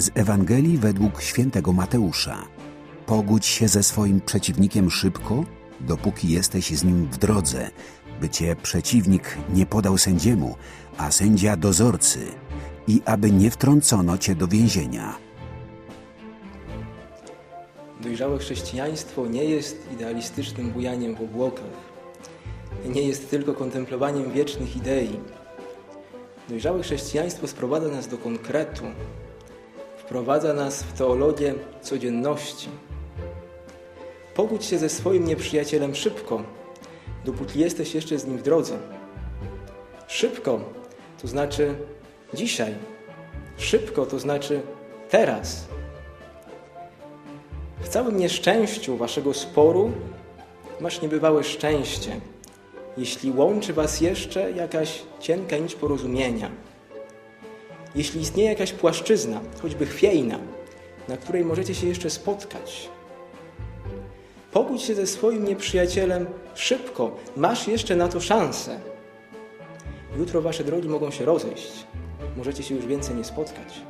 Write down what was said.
Z Ewangelii według świętego Mateusza. Pogódź się ze swoim przeciwnikiem szybko, dopóki jesteś z nim w drodze, by cię przeciwnik nie podał sędziemu, a sędzia dozorcy, i aby nie wtrącono cię do więzienia. Dojrzałe chrześcijaństwo nie jest idealistycznym bujaniem w obłokach. Nie jest tylko kontemplowaniem wiecznych idei. Dojrzałe chrześcijaństwo sprowadza nas do konkretu. Wprowadza nas w teologię codzienności. Pogódź się ze swoim nieprzyjacielem szybko, dopóki jesteś jeszcze z nim w drodze. Szybko to znaczy dzisiaj. Szybko to znaczy teraz. W całym nieszczęściu waszego sporu masz niebywałe szczęście, jeśli łączy was jeszcze jakaś cienka nić porozumienia. Jeśli istnieje jakaś płaszczyzna, choćby chwiejna, na której możecie się jeszcze spotkać. Pogódź się ze swoim nieprzyjacielem szybko, masz jeszcze na to szansę. Jutro wasze drogi mogą się rozejść, możecie się już więcej nie spotkać.